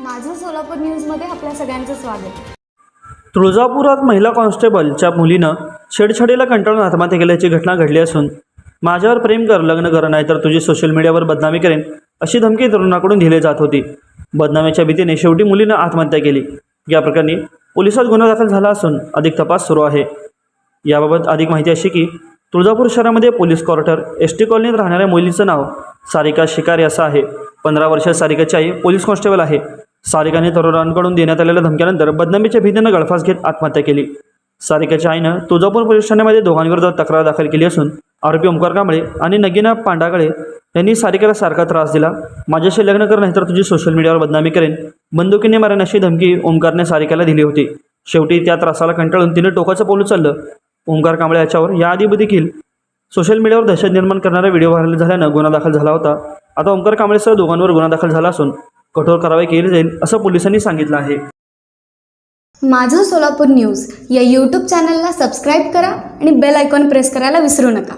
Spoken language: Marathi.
माझं सोलापूर न्यूजमध्ये आपल्या सगळ्यांचं स्वागत. तुळजापुरात महिला कॉन्स्टेबलच्या मुलीनं छेडछाडीला कंटाळून आत्महत्या केल्याची घटना घडली असून माझ्यावर प्रेम कर लग्न कर नाहीतर तुझी सोशल मीडियावर बदनामी करेन अशी धमकी तरुणाकडून दिली जात होती. बदनामीच्या भीतीने शेवटी मुलीनं आत्महत्या केली. या प्रकरणी पोलिसात गुन्हा दाखल झाला असून अधिक तपास सुरू आहे. याबाबत अधिक माहिती अशी की तुळजापूर शहरामध्ये पोलीस क्वार्टर एस टी कॉलनीत राहणाऱ्या मुलीचं नाव सारिका शिकारी असं आहे. पंधरा वर्ष सारिकाची आई पोलीस कॉन्स्टेबल आहे. सारिकाने तरुणांकडून देण्यात आलेल्या धमक्यानंतर बदनामीच्या भीतीनं गळफास घेत आत्महत्या केली. सारिकाच्या आईनं तुळजापूर पोलीस ठाण्यामध्ये दोघांविरोधात तक्रार दाखल केली असून आरोपी ओंकार कांबळे आणि नगीना पांडागळे यांनी सारिकेला सारखा त्रास दिला. माझ्याशी लग्न कर नाहीतर तुझी सोशल मीडियावर बदनामी करेन. बंदुकीने मारेन अशी धमकी ओंकारने सारिकेला दिली होती. शेवटी त्या त्रासाला कंटाळून तिने टोकाचं पाऊल उचललं ओंकार कांबळे याच्यावर याआधी देखील सोशल मीडियावर दहशत निर्माण करणारा व्हिडिओ व्हायरल झाल्यानं गुन्हा दाखल झाला होता. आता ओंकार कांबळेसह दोघांवर गुन्हा दाखल झाला असून कठोर कारवाई केली जाईल असं पोलिसांनी सांगितलं आहे. माझं सोलापूर न्यूज या यूट्यूब चॅनलला सबस्क्राईब करा आणि बेल आयकॉन प्रेस करायला विसरू नका.